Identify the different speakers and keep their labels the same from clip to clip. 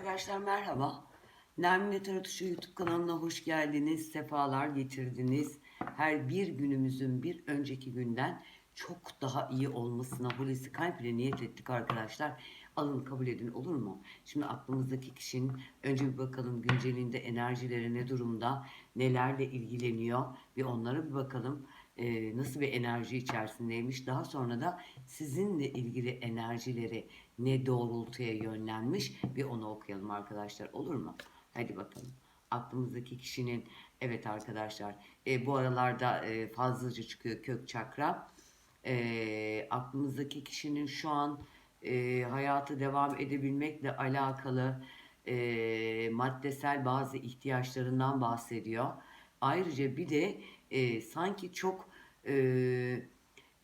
Speaker 1: Arkadaşlar merhaba. Nermine Taratuşu YouTube kanalına hoş geldiniz. Sefalar getirdiniz. Her bir günümüzün bir önceki günden çok daha iyi olmasına Hulusi Kalp ile niyet ettik arkadaşlar. Alın kabul edin olur mu? Şimdi aklımızdaki kişinin önce bir bakalım güncelinde enerjileri ne durumda, nelerle ilgileniyor bir onlara bir bakalım. Ee, nasıl bir enerji içerisindeymiş. Daha sonra da sizinle ilgili enerjileri ne doğrultuya yönlenmiş bir onu okuyalım arkadaşlar olur mu? Hadi bakalım. Aklımızdaki kişinin evet arkadaşlar e, bu aralarda e, fazlaca çıkıyor kök çakra. E, aklımızdaki kişinin şu an e, hayatı devam edebilmekle alakalı e, maddesel bazı ihtiyaçlarından bahsediyor. Ayrıca bir de e, sanki çok e,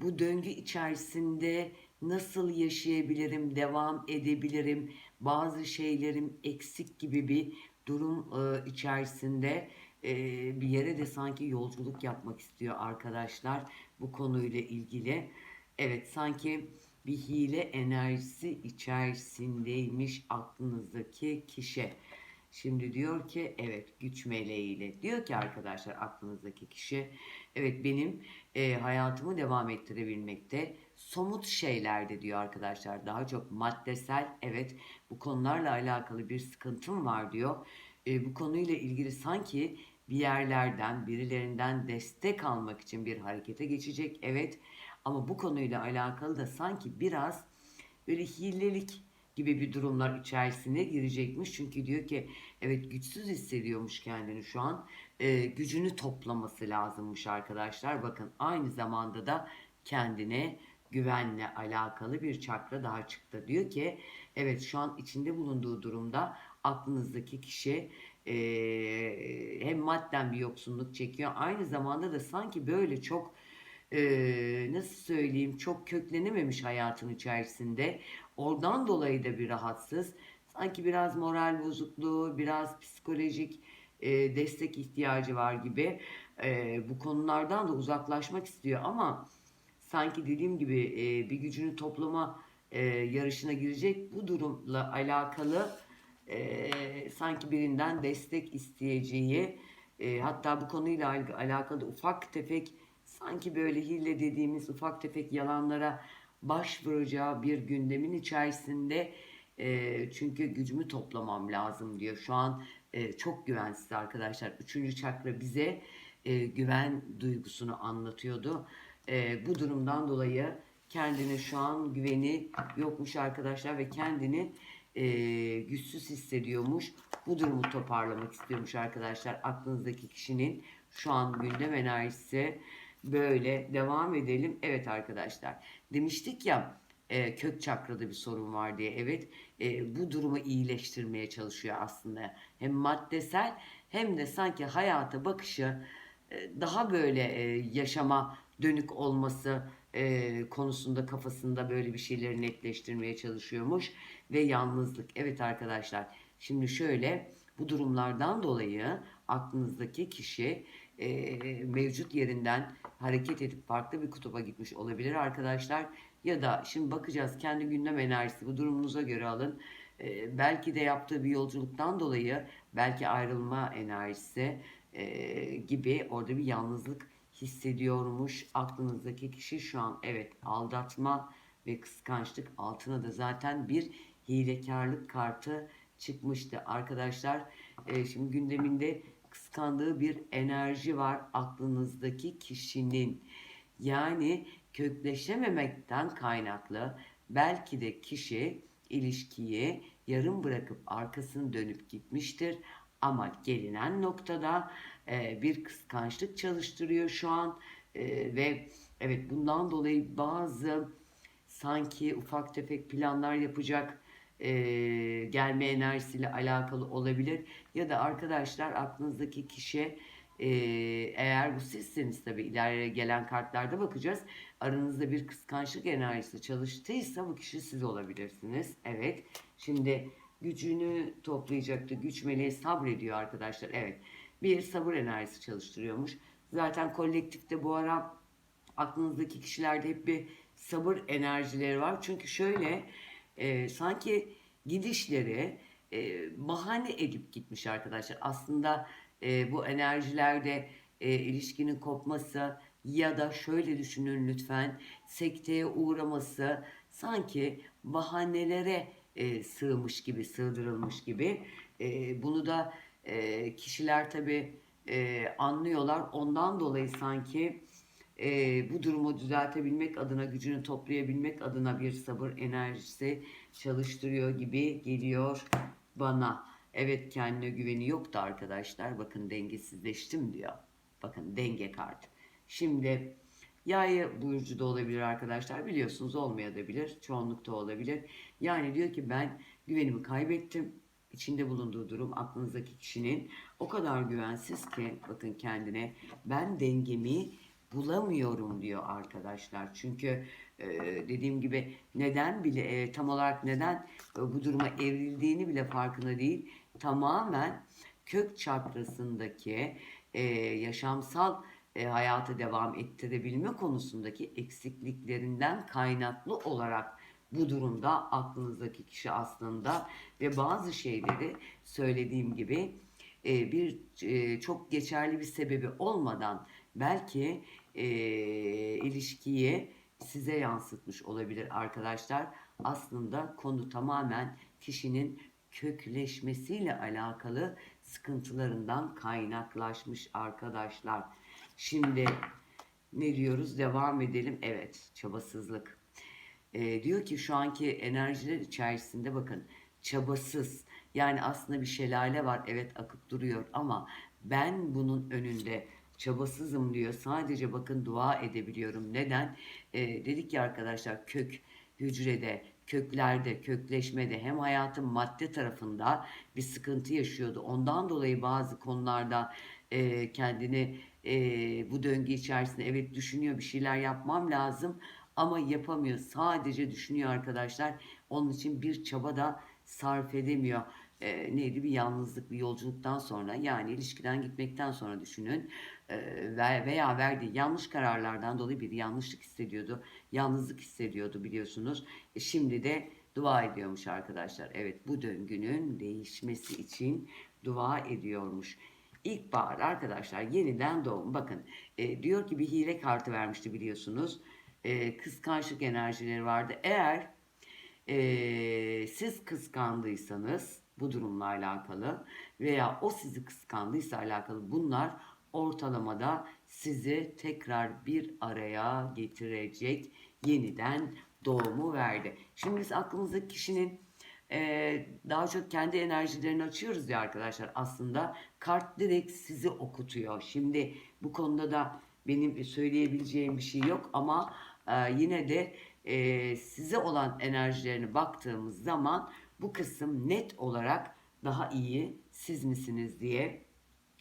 Speaker 1: bu döngü içerisinde nasıl yaşayabilirim, devam edebilirim, bazı şeylerim eksik gibi bir durum e, içerisinde e, bir yere de sanki yolculuk yapmak istiyor arkadaşlar bu konuyla ilgili. Evet sanki bir hile enerjisi içerisindeymiş aklınızdaki kişi. Şimdi diyor ki evet güç meleğiyle. Diyor ki arkadaşlar aklınızdaki kişi evet benim e, hayatımı devam ettirebilmekte somut şeylerde diyor arkadaşlar daha çok maddesel evet bu konularla alakalı bir sıkıntım var diyor. E, bu konuyla ilgili sanki bir yerlerden birilerinden destek almak için bir harekete geçecek evet ama bu konuyla alakalı da sanki biraz böyle hilelik gibi bir durumlar içerisine girecekmiş. Çünkü diyor ki evet güçsüz hissediyormuş kendini şu an. Ee, gücünü toplaması lazımmış arkadaşlar. Bakın aynı zamanda da kendine güvenle alakalı bir çakra daha çıktı. Diyor ki evet şu an içinde bulunduğu durumda aklınızdaki kişi e, hem madden bir yoksunluk çekiyor. Aynı zamanda da sanki böyle çok e, nasıl söyleyeyim çok köklenememiş hayatın içerisinde. Oradan dolayı da bir rahatsız. Sanki biraz moral bozukluğu, biraz psikolojik e, destek ihtiyacı var gibi. E, bu konulardan da uzaklaşmak istiyor ama sanki dediğim gibi e, bir gücünü toplama e, yarışına girecek. Bu durumla alakalı e, sanki birinden destek isteyeceği e, hatta bu konuyla al- alakalı ufak tefek sanki böyle hile dediğimiz ufak tefek yalanlara başvuracağı bir gündemin içerisinde e, çünkü gücümü toplamam lazım diyor. Şu an e, çok güvensiz arkadaşlar. Üçüncü çakra bize e, güven duygusunu anlatıyordu. E, bu durumdan dolayı kendine şu an güveni yokmuş arkadaşlar ve kendini e, güçsüz hissediyormuş. Bu durumu toparlamak istiyormuş arkadaşlar. Aklınızdaki kişinin şu an gündem enerjisi böyle devam edelim. Evet arkadaşlar demiştik ya e, kök çakrada bir sorun var diye. Evet e, bu durumu iyileştirmeye çalışıyor aslında. Hem maddesel hem de sanki hayata bakışı e, daha böyle e, yaşama dönük olması e, konusunda kafasında böyle bir şeyleri netleştirmeye çalışıyormuş ve yalnızlık. Evet arkadaşlar şimdi şöyle bu durumlardan dolayı aklınızdaki kişi e, mevcut yerinden hareket edip farklı bir kutuba gitmiş olabilir arkadaşlar. Ya da şimdi bakacağız kendi gündem enerjisi bu durumunuza göre alın. E, belki de yaptığı bir yolculuktan dolayı belki ayrılma enerjisi e, gibi orada bir yalnızlık hissediyormuş aklınızdaki kişi şu an evet aldatma ve kıskançlık altına da zaten bir hilekarlık kartı çıkmıştı arkadaşlar. E, şimdi gündeminde kıskandığı bir enerji var aklınızdaki kişinin. Yani kökleşememekten kaynaklı belki de kişi ilişkiyi yarım bırakıp arkasını dönüp gitmiştir. Ama gelinen noktada e, bir kıskançlık çalıştırıyor şu an E, ve evet bundan dolayı bazı sanki ufak tefek planlar yapacak e, gelme enerjisiyle alakalı olabilir. Ya da arkadaşlar aklınızdaki kişi e, eğer bu sizseniz tabii ileride gelen kartlarda bakacağız. Aranızda bir kıskançlık enerjisi çalıştıysa bu kişi siz olabilirsiniz. Evet. Şimdi gücünü toplayacaktı. Güç meleği sabrediyor arkadaşlar. Evet. Bir sabır enerjisi çalıştırıyormuş. Zaten kolektifte bu ara aklınızdaki kişilerde hep bir sabır enerjileri var. Çünkü şöyle e, sanki gidişleri e, bahane edip gitmiş arkadaşlar. Aslında e, bu enerjilerde e, ilişkinin kopması ya da şöyle düşünün lütfen sekteye uğraması sanki bahanelere e, sığmış gibi, sığdırılmış gibi. E, bunu da e, kişiler tabii e, anlıyorlar. Ondan dolayı sanki e, bu durumu düzeltebilmek adına, gücünü toplayabilmek adına bir sabır enerjisi çalıştırıyor gibi geliyor bana. Evet kendine güveni yoktu arkadaşlar. Bakın dengesizleştim diyor. Bakın denge kartı. Şimdi yay burcu da olabilir arkadaşlar. Biliyorsunuz olmayabilir. Çoğunlukta olabilir. Yani diyor ki ben güvenimi kaybettim. İçinde bulunduğu durum aklınızdaki kişinin o kadar güvensiz ki bakın kendine ben dengemi bulamıyorum diyor arkadaşlar. Çünkü e, dediğim gibi neden bile e, tam olarak neden e, bu duruma evrildiğini bile farkında değil. Tamamen kök çakrasındaki e, yaşamsal e, hayatı devam ettirebilme konusundaki eksikliklerinden kaynaklı olarak bu durumda aklınızdaki kişi aslında ve bazı şeyleri söylediğim gibi e, bir e, çok geçerli bir sebebi olmadan belki e, ilişkiyi size yansıtmış olabilir arkadaşlar. Aslında konu tamamen kişinin kökleşmesiyle alakalı sıkıntılarından kaynaklaşmış arkadaşlar. Şimdi ne diyoruz? Devam edelim. Evet, çabasızlık. Ee, diyor ki şu anki enerjiler içerisinde bakın çabasız. Yani aslında bir şelale var. Evet akıp duruyor ama ben bunun önünde çabasızım diyor. Sadece bakın dua edebiliyorum. Neden? Ee, dedik ya arkadaşlar kök hücrede, köklerde, kökleşmede hem hayatın madde tarafında bir sıkıntı yaşıyordu. Ondan dolayı bazı konularda e, kendini e, bu döngü içerisinde evet düşünüyor bir şeyler yapmam lazım ama yapamıyor. Sadece düşünüyor arkadaşlar. Onun için bir çaba da sarf edemiyor. E, neydi bir yalnızlık bir yolculuktan sonra yani ilişkiden gitmekten sonra düşünün e, veya verdiği yanlış kararlardan dolayı bir yanlışlık hissediyordu. Yalnızlık hissediyordu biliyorsunuz. E, şimdi de dua ediyormuş arkadaşlar. Evet bu döngünün değişmesi için dua ediyormuş. İlkbahar arkadaşlar yeniden doğum. Bakın e, diyor ki bir hile kartı vermişti biliyorsunuz. E, kıskançlık enerjileri vardı. Eğer siz kıskandıysanız bu durumla alakalı veya o sizi kıskandıysa alakalı bunlar ortalamada sizi tekrar bir araya getirecek yeniden doğumu verdi. Şimdi biz aklımızdaki kişinin e, daha çok kendi enerjilerini açıyoruz ya arkadaşlar aslında kart direkt sizi okutuyor. Şimdi bu konuda da benim söyleyebileceğim bir şey yok ama e, yine de e, size olan enerjilerini baktığımız zaman bu kısım net olarak daha iyi siz misiniz diye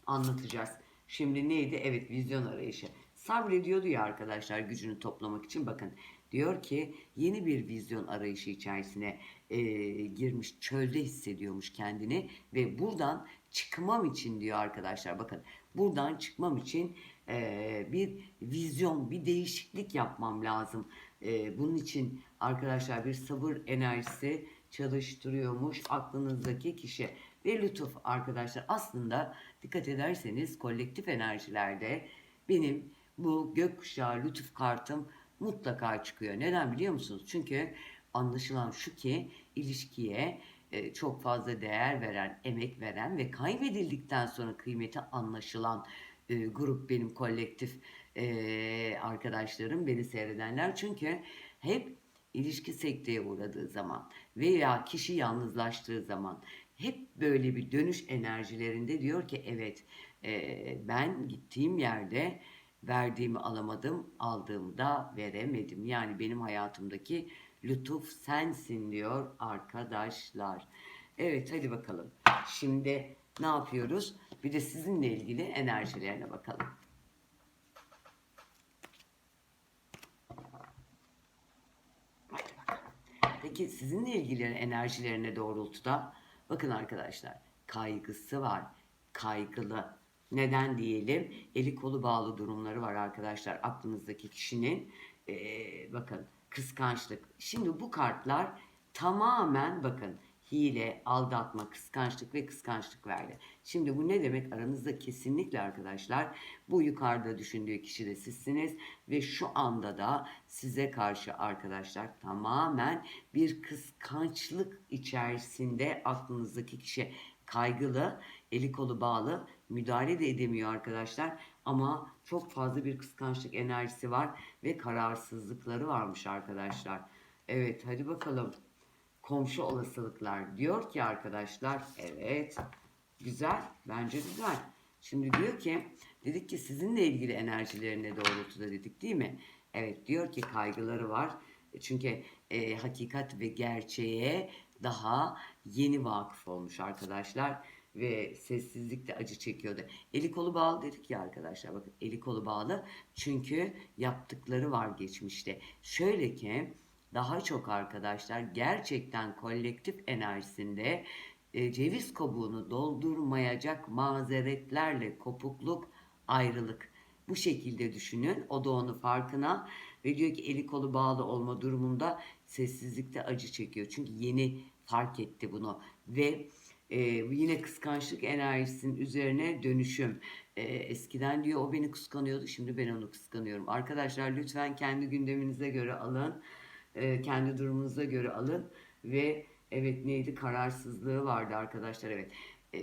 Speaker 1: anlatacağız. Şimdi neydi? Evet vizyon arayışı. Sabrediyordu ya arkadaşlar gücünü toplamak için. Bakın diyor ki yeni bir vizyon arayışı içerisine e, girmiş. Çölde hissediyormuş kendini ve buradan çıkmam için diyor arkadaşlar. Bakın buradan çıkmam için e, bir vizyon, bir değişiklik yapmam lazım. E, bunun için arkadaşlar bir sabır enerjisi çalıştırıyormuş aklınızdaki kişi. Ve lütuf arkadaşlar aslında dikkat ederseniz kolektif enerjilerde benim bu gökkuşağı lütuf kartım mutlaka çıkıyor. Neden biliyor musunuz? Çünkü anlaşılan şu ki ilişkiye e, çok fazla değer veren, emek veren ve kaybedildikten sonra kıymeti anlaşılan e, grup benim kolektif e, arkadaşlarım, beni seyredenler. Çünkü hep ilişki sekteye uğradığı zaman veya kişi yalnızlaştığı zaman hep böyle bir dönüş enerjilerinde diyor ki evet e, ben gittiğim yerde verdiğimi alamadım, aldığımı da veremedim. Yani benim hayatımdaki lütuf sensin diyor arkadaşlar. Evet hadi bakalım. Şimdi ne yapıyoruz? Bir de sizinle ilgili enerjilerine bakalım. Peki sizinle ilgili enerjilerine doğrultuda bakın arkadaşlar kaygısı var. Kaygılı. Neden diyelim? Eli kolu bağlı durumları var arkadaşlar aklınızdaki kişinin. Ee, bakın kıskançlık. Şimdi bu kartlar tamamen bakın hile, aldatma, kıskançlık ve kıskançlık verdi. Şimdi bu ne demek? Aranızda kesinlikle arkadaşlar bu yukarıda düşündüğü kişi de sizsiniz ve şu anda da size karşı arkadaşlar tamamen bir kıskançlık içerisinde aklınızdaki kişi kaygılı, eli kolu bağlı, müdahale de edemiyor arkadaşlar. Ama çok fazla bir kıskançlık enerjisi var ve kararsızlıkları varmış arkadaşlar. Evet hadi bakalım. Komşu olasılıklar diyor ki arkadaşlar evet güzel bence güzel. Şimdi diyor ki dedik ki sizinle ilgili enerjilerine doğrultuda dedik değil mi? Evet diyor ki kaygıları var. Çünkü e, hakikat ve gerçeğe daha yeni vakıf olmuş arkadaşlar ve sessizlikte acı çekiyordu. Eli kolu bağlı dedik ya arkadaşlar bakın eli kolu bağlı çünkü yaptıkları var geçmişte. Şöyle ki daha çok arkadaşlar gerçekten kolektif enerjisinde e, ceviz kabuğunu doldurmayacak mazeretlerle kopukluk, ayrılık. Bu şekilde düşünün. O da onu farkına ve diyor ki eli kolu bağlı olma durumunda sessizlikte acı çekiyor. Çünkü yeni fark etti bunu ve e, yine kıskançlık enerjisinin üzerine dönüşüm. E, eskiden diyor o beni kıskanıyordu şimdi ben onu kıskanıyorum. Arkadaşlar lütfen kendi gündeminize göre alın. E, kendi durumunuza göre alın ve evet neydi kararsızlığı vardı arkadaşlar evet. E,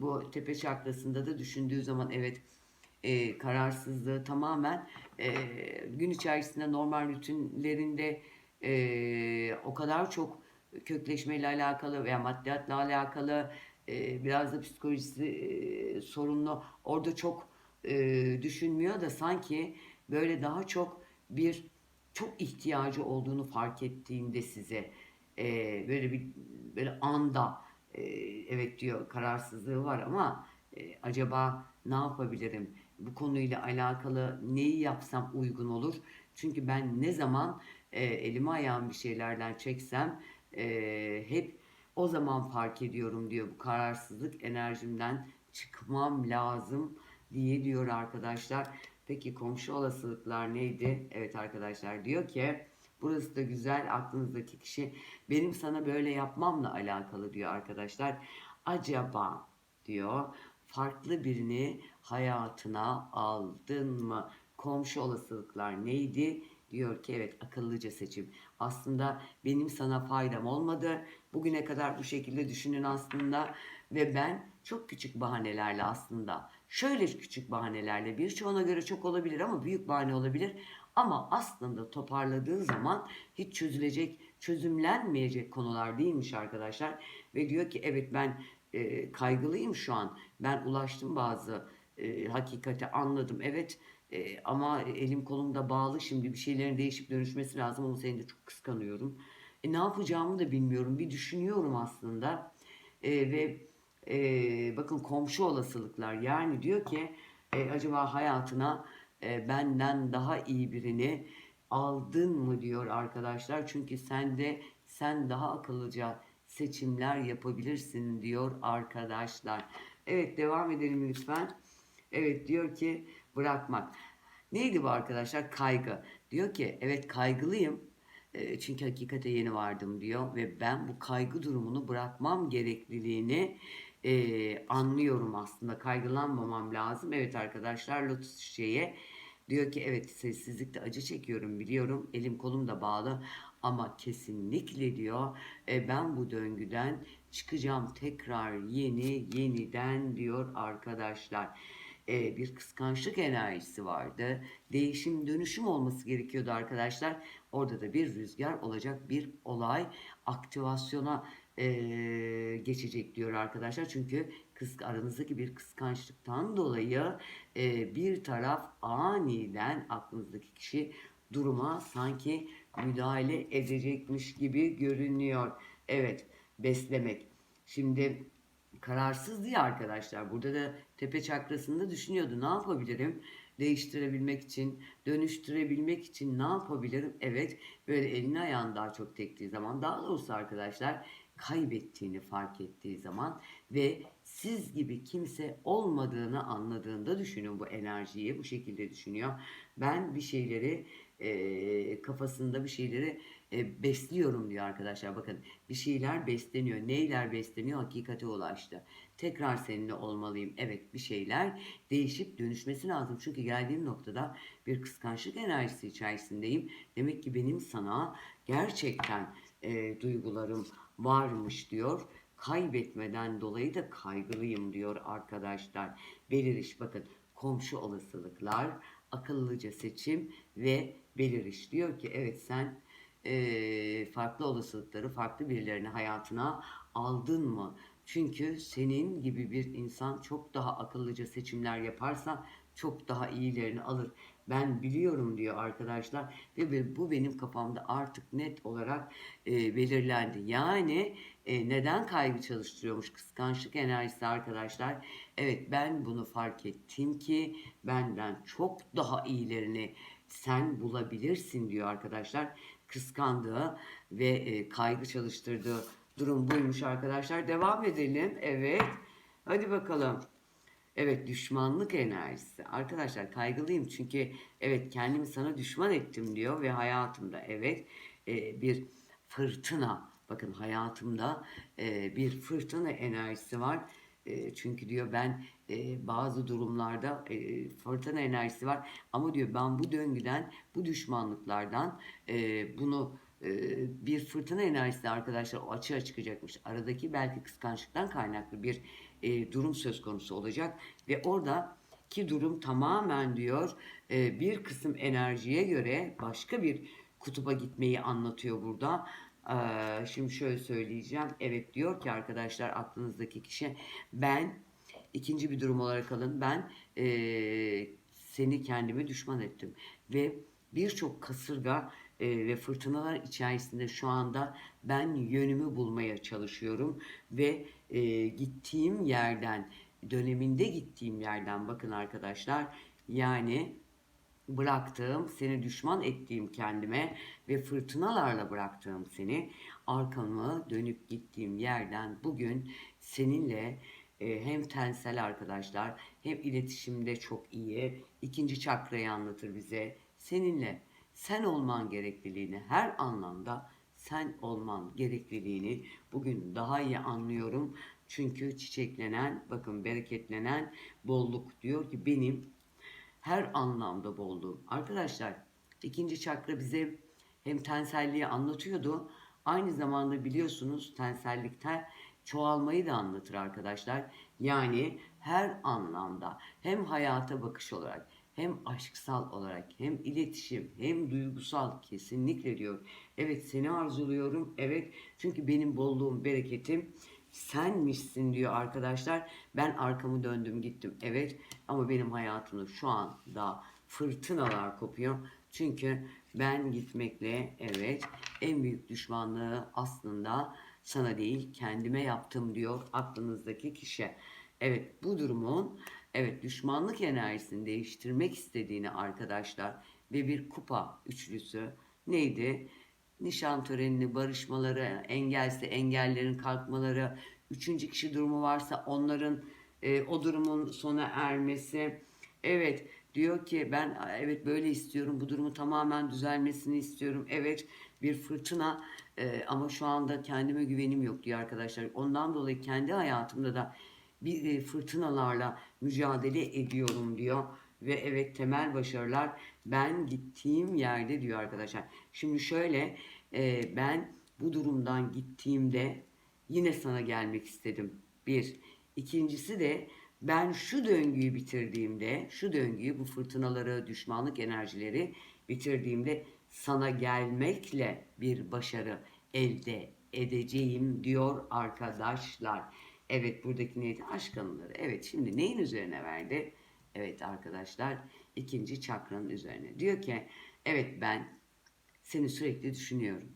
Speaker 1: bu tepe çakrasında da düşündüğü zaman evet e, kararsızlığı tamamen e, gün içerisinde normal rutinlerinde e, o kadar çok kökleşmeyle alakalı veya maddiyatla alakalı e, biraz da psikolojisi e, sorunlu orada çok e, düşünmüyor da sanki böyle daha çok bir çok ihtiyacı olduğunu fark ettiğinde size e, böyle bir böyle anda e, evet diyor kararsızlığı var ama e, acaba ne yapabilirim? Bu konuyla alakalı neyi yapsam uygun olur? Çünkü ben ne zaman e, elimi ayağım bir şeylerden çeksem e, hep o zaman fark ediyorum diyor. Bu kararsızlık enerjimden çıkmam lazım diye diyor arkadaşlar. Peki komşu olasılıklar neydi? Evet arkadaşlar diyor ki burası da güzel aklınızdaki kişi benim sana böyle yapmamla alakalı diyor arkadaşlar. Acaba diyor farklı birini hayatına aldın mı? Komşu olasılıklar neydi? Diyor ki evet akıllıca seçim. Aslında benim sana faydam olmadı. Bugüne kadar bu şekilde düşünün aslında ve ben çok küçük bahanelerle aslında şöyle küçük bahanelerle birçoğuna göre çok olabilir ama büyük bahane olabilir. Ama aslında toparladığı zaman hiç çözülecek, çözümlenmeyecek konular değilmiş arkadaşlar. Ve diyor ki evet ben e, kaygılıyım şu an. Ben ulaştım bazı e, hakikate anladım. Evet e, ama elim kolum da bağlı şimdi bir şeylerin değişip dönüşmesi lazım ama seni de çok kıskanıyorum. E, ne yapacağımı da bilmiyorum. Bir düşünüyorum aslında. E, ve e, bakın komşu olasılıklar yani diyor ki e, acaba hayatına e, benden daha iyi birini aldın mı diyor arkadaşlar. Çünkü sen de sen daha akıllıca seçimler yapabilirsin diyor arkadaşlar. Evet devam edelim lütfen. Evet diyor ki bırakmak. Neydi bu arkadaşlar? Kaygı. Diyor ki evet kaygılıyım. E, çünkü hakikate yeni vardım diyor ve ben bu kaygı durumunu bırakmam gerekliliğini e, anlıyorum aslında. Kaygılanmamam lazım. Evet arkadaşlar lotus çiçeği diyor ki evet sessizlikte acı çekiyorum biliyorum. Elim kolum da bağlı ama kesinlikle diyor e, ben bu döngüden çıkacağım tekrar yeni yeniden diyor arkadaşlar e, bir kıskançlık enerjisi vardı. Değişim dönüşüm olması gerekiyordu arkadaşlar. Orada da bir rüzgar olacak bir olay aktivasyona e, geçecek diyor arkadaşlar. Çünkü kıs aranızdaki bir kıskançlıktan dolayı e, bir taraf aniden aklınızdaki kişi duruma sanki müdahale edecekmiş gibi görünüyor. Evet beslemek. Şimdi kararsız diye arkadaşlar. Burada da tepe çakrasında düşünüyordu. Ne yapabilirim? Değiştirebilmek için, dönüştürebilmek için ne yapabilirim? Evet, böyle elini ayağını daha çok tektiği zaman, daha doğrusu arkadaşlar kaybettiğini fark ettiği zaman ve siz gibi kimse olmadığını anladığında düşünün bu enerjiyi bu şekilde düşünüyor. Ben bir şeyleri e, kafasında bir şeyleri e, besliyorum diyor arkadaşlar. Bakın bir şeyler besleniyor. Neyler besleniyor? Hakikate ulaştı. Tekrar seninle olmalıyım. Evet bir şeyler değişip dönüşmesi lazım. Çünkü geldiğim noktada bir kıskançlık enerjisi içerisindeyim. Demek ki benim sana gerçekten e, duygularım varmış diyor. Kaybetmeden dolayı da kaygılıyım diyor arkadaşlar. Beliriş bakın komşu olasılıklar, akıllıca seçim ve beliriş. Diyor ki evet sen e, farklı olasılıkları farklı birilerini hayatına aldın mı? Çünkü senin gibi bir insan çok daha akıllıca seçimler yaparsa çok daha iyilerini alır. Ben biliyorum diyor arkadaşlar ve bu benim kafamda artık net olarak e, belirlendi. Yani e, neden kaygı çalıştırıyormuş kıskançlık enerjisi arkadaşlar? Evet ben bunu fark ettim ki benden çok daha iyilerini sen bulabilirsin diyor arkadaşlar. Kıskandığı ve e, kaygı çalıştırdığı durum buymuş arkadaşlar. Devam edelim. Evet. Hadi bakalım. Evet düşmanlık enerjisi. Arkadaşlar kaygılıyım çünkü evet kendimi sana düşman ettim diyor ve hayatımda evet e, bir fırtına bakın hayatımda e, bir fırtına enerjisi var. E, çünkü diyor ben e, bazı durumlarda e, fırtına enerjisi var ama diyor ben bu döngüden bu düşmanlıklardan e, bunu e, bir fırtına enerjisi arkadaşlar o açığa çıkacakmış. Aradaki belki kıskançlıktan kaynaklı bir e, durum söz konusu olacak ve orada ki durum tamamen diyor e, bir kısım enerjiye göre başka bir kutuba gitmeyi anlatıyor burada. Ee, şimdi şöyle söyleyeceğim. Evet diyor ki arkadaşlar aklınızdaki kişi ben ikinci bir durum olarak alın. Ben e, seni kendime düşman ettim ve birçok kasırga e, ve fırtınalar içerisinde şu anda ben yönümü bulmaya çalışıyorum ve e, gittiğim yerden döneminde gittiğim yerden bakın arkadaşlar yani bıraktığım, seni düşman ettiğim kendime ve fırtınalarla bıraktığım seni arkamı dönüp gittiğim yerden bugün seninle e, hem tensel arkadaşlar hem iletişimde çok iyi. ikinci çakrayı anlatır bize. Seninle sen olman gerekliliğini her anlamda sen olman gerekliliğini bugün daha iyi anlıyorum. Çünkü çiçeklenen, bakın bereketlenen bolluk diyor ki benim her anlamda bolluğum. Arkadaşlar ikinci çakra bize hem tenselliği anlatıyordu. Aynı zamanda biliyorsunuz tensellikte çoğalmayı da anlatır arkadaşlar. Yani her anlamda hem hayata bakış olarak hem aşksal olarak hem iletişim hem duygusal kesinlikle diyor. Evet seni arzuluyorum. Evet çünkü benim bolluğum, bereketim senmişsin diyor arkadaşlar. Ben arkamı döndüm gittim. Evet ama benim hayatımda şu anda fırtınalar kopuyor. Çünkü ben gitmekle evet en büyük düşmanlığı aslında sana değil kendime yaptım diyor aklınızdaki kişi. Evet bu durumun evet düşmanlık enerjisini değiştirmek istediğini arkadaşlar ve bir kupa üçlüsü neydi? Nişan törenini, barışmaları, engelse engellerin kalkmaları, üçüncü kişi durumu varsa onların e, o durumun sona ermesi. Evet diyor ki ben evet böyle istiyorum bu durumu tamamen düzelmesini istiyorum. Evet bir fırtına e, ama şu anda kendime güvenim yok diyor arkadaşlar. Ondan dolayı kendi hayatımda da bir e, fırtınalarla mücadele ediyorum diyor. Ve evet temel başarılar ben gittiğim yerde diyor arkadaşlar. Şimdi şöyle e, ben bu durumdan gittiğimde yine sana gelmek istedim. Bir. İkincisi de ben şu döngüyü bitirdiğimde, şu döngüyü, bu fırtınaları, düşmanlık enerjileri bitirdiğimde sana gelmekle bir başarı elde edeceğim diyor arkadaşlar. Evet buradaki neydi? Aşk anıları. Evet şimdi neyin üzerine verdi? Evet arkadaşlar ikinci çakranın üzerine. Diyor ki evet ben seni sürekli düşünüyorum.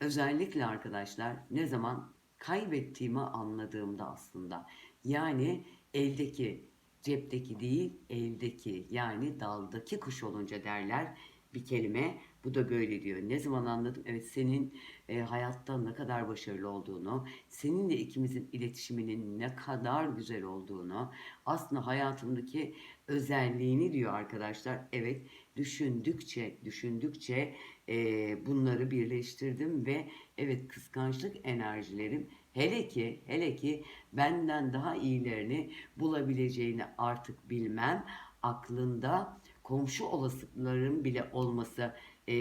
Speaker 1: Özellikle arkadaşlar ne zaman kaybettiğimi anladığımda aslında. Yani eldeki, cepteki değil, eldeki yani daldaki kuş olunca derler bir kelime Bu da böyle diyor. Ne zaman anladım? Evet senin e, hayatta ne kadar başarılı olduğunu, seninle ikimizin iletişiminin ne kadar güzel olduğunu, aslında hayatımdaki özelliğini diyor arkadaşlar. Evet düşündükçe, düşündükçe e, bunları birleştirdim ve evet kıskançlık enerjilerim hele ki hele ki benden daha iyilerini bulabileceğini artık bilmem aklında komşu olasılıkların bile olması e,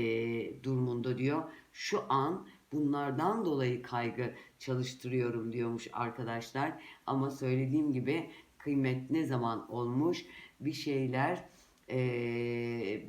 Speaker 1: durumunda diyor. Şu an bunlardan dolayı kaygı çalıştırıyorum diyormuş arkadaşlar. Ama söylediğim gibi kıymet ne zaman olmuş bir şeyler e,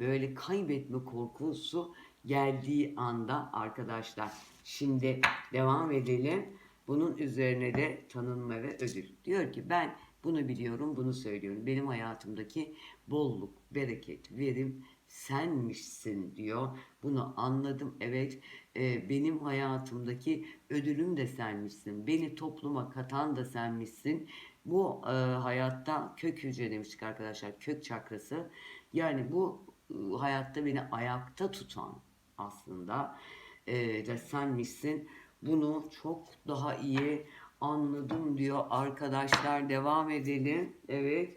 Speaker 1: böyle kaybetme korkusu geldiği anda arkadaşlar. Şimdi devam edelim. Bunun üzerine de tanınma ve ödül. Diyor ki ben bunu biliyorum, bunu söylüyorum. Benim hayatımdaki bolluk, bereket, verim senmişsin diyor. Bunu anladım. Evet, e, benim hayatımdaki ödülüm de senmişsin. Beni topluma katan da senmişsin. Bu e, hayatta kök hücre demiştik arkadaşlar. Kök çakrası. Yani bu e, hayatta beni ayakta tutan aslında e, de senmişsin. Bunu çok daha iyi anladım diyor arkadaşlar. Devam edelim. Evet.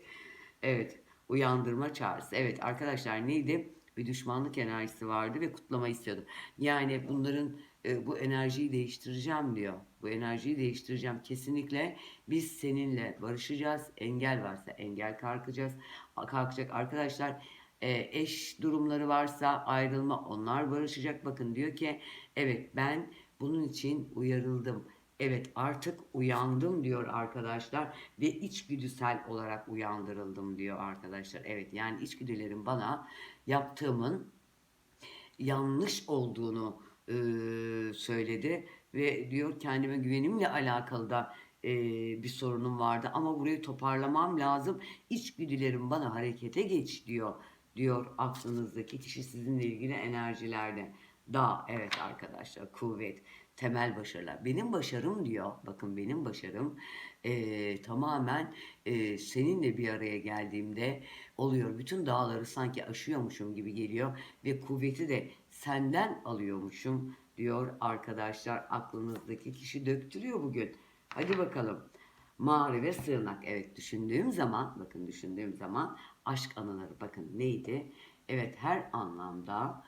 Speaker 1: Evet. Uyandırma çağrısı. Evet arkadaşlar neydi? Bir düşmanlık enerjisi vardı ve kutlama istiyordu. Yani bunların e, bu enerjiyi değiştireceğim diyor. Bu enerjiyi değiştireceğim. Kesinlikle biz seninle barışacağız. Engel varsa engel kalkacağız. Kalkacak arkadaşlar. E, eş durumları varsa ayrılma onlar barışacak. Bakın diyor ki evet ben bunun için uyarıldım. Evet artık uyandım diyor arkadaşlar ve içgüdüsel olarak uyandırıldım diyor arkadaşlar. Evet yani içgüdülerim bana yaptığımın yanlış olduğunu e, söyledi ve diyor kendime güvenimle alakalı da e, bir sorunum vardı ama burayı toparlamam lazım. İçgüdülerim bana harekete geç diyor diyor aklınızdaki kişi sizinle ilgili enerjilerde. Da evet arkadaşlar kuvvet temel başarılar. Benim başarım diyor bakın benim başarım e, tamamen e, seninle bir araya geldiğimde oluyor. Bütün dağları sanki aşıyormuşum gibi geliyor ve kuvveti de senden alıyormuşum diyor arkadaşlar aklınızdaki kişi döktürüyor bugün. Hadi bakalım. Mağara ve sığınak. Evet düşündüğüm zaman bakın düşündüğüm zaman aşk anıları bakın neydi? Evet her anlamda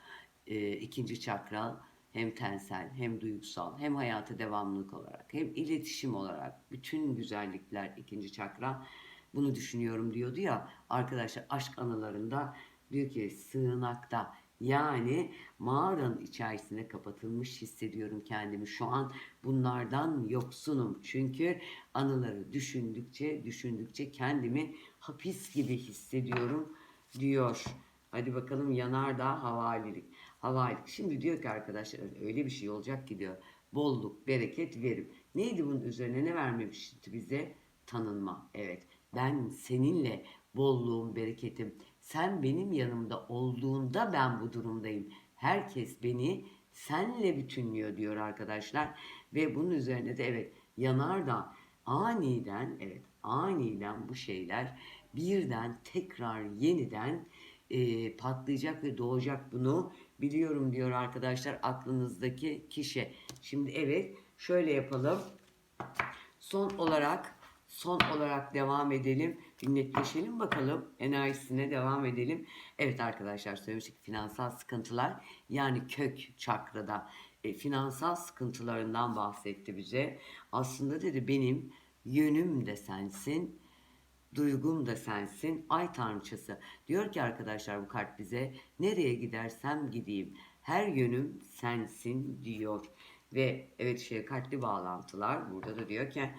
Speaker 1: e, ikinci çakra hem tensel hem duygusal hem hayata devamlılık olarak hem iletişim olarak bütün güzellikler ikinci çakra bunu düşünüyorum diyordu ya arkadaşlar aşk anılarında diyor ki sığınakta yani mağaranın içerisine kapatılmış hissediyorum kendimi şu an bunlardan yoksunum çünkü anıları düşündükçe düşündükçe kendimi hapis gibi hissediyorum diyor. Hadi bakalım yanardağ havalilik. Havalilik. Şimdi diyor ki arkadaşlar öyle bir şey olacak ki diyor. Bolluk, bereket, verim. Neydi bunun üzerine ne vermemişti bize? Tanınma. Evet. Ben seninle bolluğum, bereketim. Sen benim yanımda olduğunda ben bu durumdayım. Herkes beni senle bütünlüyor diyor arkadaşlar. Ve bunun üzerine de evet yanardağ aniden evet aniden bu şeyler birden tekrar yeniden e, patlayacak ve doğacak bunu biliyorum diyor arkadaşlar aklınızdaki kişi. Şimdi evet şöyle yapalım. Son olarak son olarak devam edelim. Bir bakalım. Enerjisine devam edelim. Evet arkadaşlar söylemiştik finansal sıkıntılar yani kök çakrada e, finansal sıkıntılarından bahsetti bize. Aslında dedi benim yönüm de sensin duygum da sensin ay tanrıçası. Diyor ki arkadaşlar bu kart bize nereye gidersem gideyim her yönüm sensin diyor. Ve evet şefkatli bağlantılar burada da diyor ki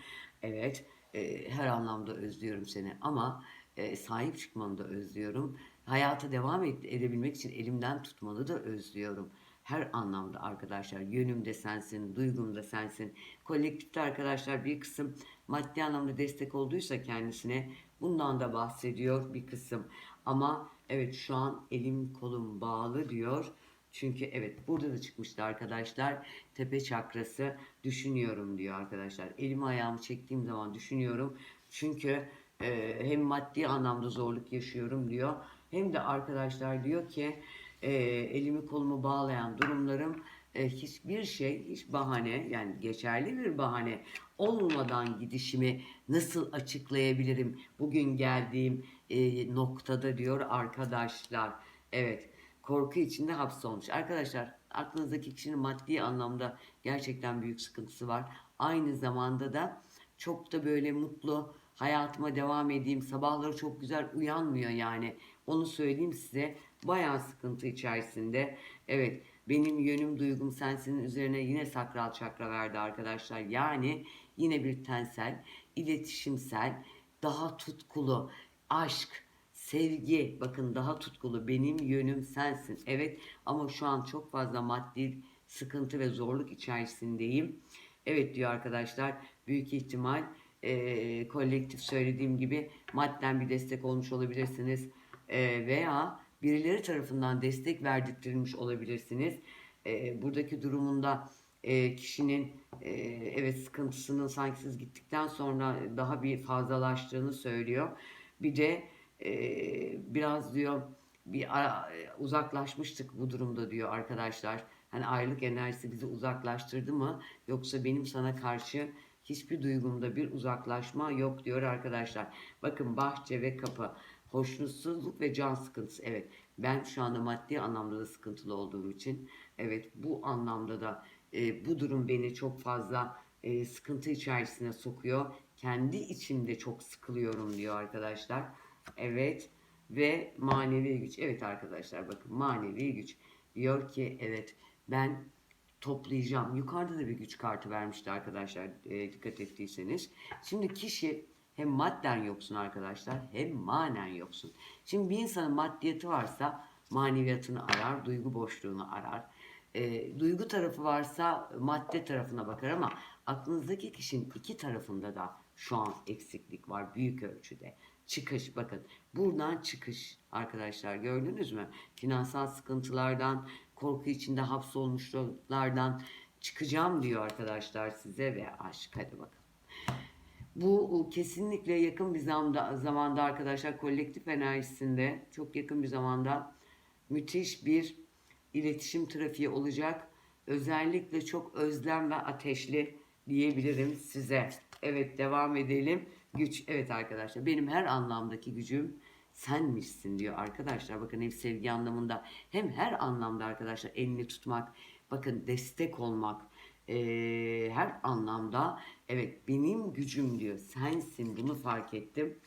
Speaker 1: evet e, her anlamda özlüyorum seni ama e, sahip çıkmanı da özlüyorum. Hayata devam ed- edebilmek için elimden tutmanı da özlüyorum. Her anlamda arkadaşlar yönümde sensin, duygumda sensin. Kolektifte arkadaşlar bir kısım maddi anlamda destek olduysa kendisine bundan da bahsediyor bir kısım. Ama evet şu an elim kolum bağlı diyor. Çünkü evet burada da çıkmıştı arkadaşlar. Tepe çakrası düşünüyorum diyor arkadaşlar. Elimi ayağımı çektiğim zaman düşünüyorum. Çünkü e, hem maddi anlamda zorluk yaşıyorum diyor. Hem de arkadaşlar diyor ki e, elimi kolumu bağlayan durumlarım e, hiçbir şey, hiç bahane yani geçerli bir bahane olmadan gidişimi nasıl açıklayabilirim bugün geldiğim e, noktada diyor arkadaşlar. Evet korku içinde hapsolmuş. Arkadaşlar aklınızdaki kişinin maddi anlamda gerçekten büyük sıkıntısı var. Aynı zamanda da çok da böyle mutlu hayatıma devam edeyim. Sabahları çok güzel uyanmıyor yani. Onu söyleyeyim size. Bayağı sıkıntı içerisinde. Evet benim yönüm duygum sensinin üzerine yine sakral çakra verdi arkadaşlar. Yani yine bir tensel, iletişimsel, daha tutkulu, aşk, sevgi bakın daha tutkulu benim yönüm sensin. Evet ama şu an çok fazla maddi sıkıntı ve zorluk içerisindeyim. Evet diyor arkadaşlar büyük ihtimal e, kolektif söylediğim gibi madden bir destek olmuş olabilirsiniz E, veya birileri tarafından destek verdirtilmiş olabilirsiniz. E, buradaki durumunda e, kişinin e, evet sıkıntısının sanki siz gittikten sonra daha bir fazlalaştığını söylüyor. Bir de e, biraz diyor bir ara, uzaklaşmıştık bu durumda diyor arkadaşlar. Hani ayrılık enerjisi bizi uzaklaştırdı mı yoksa benim sana karşı hiçbir duygumda bir uzaklaşma yok diyor arkadaşlar. Bakın bahçe ve kapı, hoşnutsuzluk ve can sıkıntısı. Evet ben şu anda maddi anlamda da sıkıntılı olduğum için evet bu anlamda da e, bu durum beni çok fazla e, sıkıntı içerisine sokuyor. Kendi içimde çok sıkılıyorum diyor arkadaşlar. Evet ve manevi güç. Evet arkadaşlar bakın manevi güç. Diyor ki evet ben toplayacağım. Yukarıda da bir güç kartı vermişti arkadaşlar e, dikkat ettiyseniz. Şimdi kişi hem madden yoksun arkadaşlar hem manen yoksun. Şimdi bir insanın maddiyatı varsa maneviyatını arar, duygu boşluğunu arar. E, duygu tarafı varsa madde tarafına bakar ama aklınızdaki kişinin iki tarafında da şu an eksiklik var büyük ölçüde. Çıkış bakın buradan çıkış arkadaşlar gördünüz mü? Finansal sıkıntılardan, korku içinde hapsolmuşlardan çıkacağım diyor arkadaşlar size ve aşk hadi bakın. Bu kesinlikle yakın bir zamanda, zamanda arkadaşlar kolektif enerjisinde çok yakın bir zamanda müthiş bir iletişim trafiği olacak. Özellikle çok özlem ve ateşli diyebilirim size. Evet devam edelim. Güç evet arkadaşlar benim her anlamdaki gücüm senmişsin diyor arkadaşlar. Bakın hem sevgi anlamında hem her anlamda arkadaşlar elini tutmak, bakın destek olmak, ee, her anlamda evet benim gücüm diyor sensin bunu fark ettim.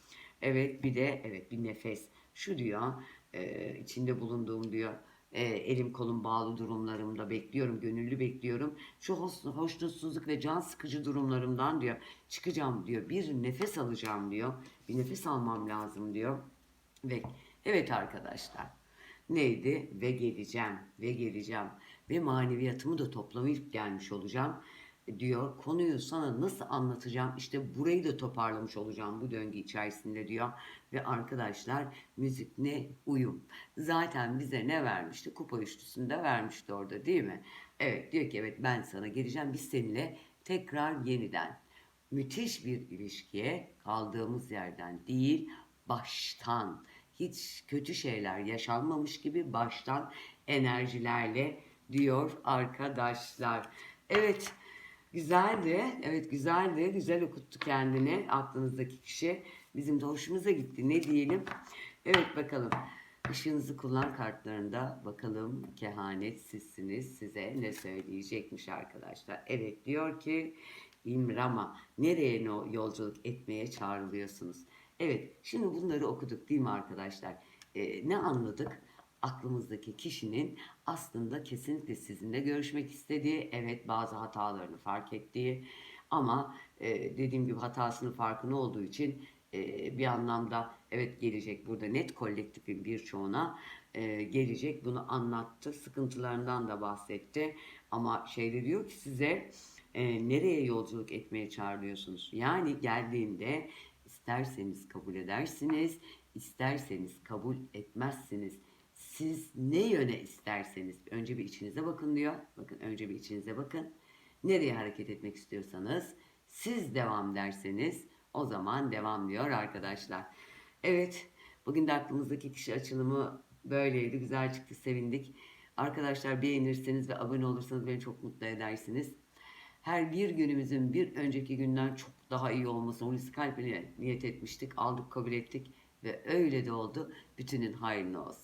Speaker 1: Evet bir de evet bir nefes şu diyor e, içinde bulunduğum diyor e, elim kolum bağlı durumlarımda bekliyorum, gönüllü bekliyorum. Şu hoş, hoşnutsuzluk ve can sıkıcı durumlarımdan diyor çıkacağım diyor. Bir nefes alacağım diyor. Bir nefes almam lazım diyor. Ve evet arkadaşlar neydi? Ve geleceğim, ve geleceğim. Ve maneviyatımı da toplamayıp gelmiş olacağım diyor. Konuyu sana nasıl anlatacağım? İşte burayı da toparlamış olacağım bu döngü içerisinde diyor. Ve arkadaşlar müzik ne? Uyum. Zaten bize ne vermişti? Kupa üçlüsünde vermişti orada değil mi? Evet diyor ki evet ben sana geleceğim. Biz seninle tekrar yeniden müthiş bir ilişkiye kaldığımız yerden değil baştan hiç kötü şeyler yaşanmamış gibi baştan enerjilerle diyor arkadaşlar. Evet güzeldi. Evet güzeldi. Güzel okuttu kendini aklınızdaki kişi. Bizim de hoşumuza gitti. Ne diyelim? Evet bakalım. Işığınızı kullan kartlarında bakalım kehanet sizsiniz. Size ne söyleyecekmiş arkadaşlar. Evet diyor ki İmrama nereye yolculuk etmeye çağrılıyorsunuz? Evet şimdi bunları okuduk değil mi arkadaşlar? Ee, ne anladık? Aklımızdaki kişinin aslında kesinlikle sizinle görüşmek istediği, evet bazı hatalarını fark ettiği ama e, dediğim gibi hatasının farkında olduğu için e, bir anlamda evet gelecek burada net kolektifin birçoğuna e, gelecek bunu anlattı sıkıntılarından da bahsetti ama şeyde diyor ki size e, nereye yolculuk etmeye çağırıyorsunuz? Yani geldiğinde isterseniz kabul edersiniz isterseniz kabul etmezsiniz siz ne yöne isterseniz önce bir içinize bakın diyor bakın önce bir içinize bakın nereye hareket etmek istiyorsanız siz devam derseniz o zaman devam diyor arkadaşlar. Evet bugün de aklımızdaki kişi açılımı Böyleydi. Güzel çıktı. Sevindik. Arkadaşlar beğenirseniz ve abone olursanız beni çok mutlu edersiniz. Her bir günümüzün bir önceki günden çok daha iyi olmasını Hulusi Kalp ile niyet etmiştik. Aldık kabul ettik ve öyle de oldu. Bütünün hayrına olsun.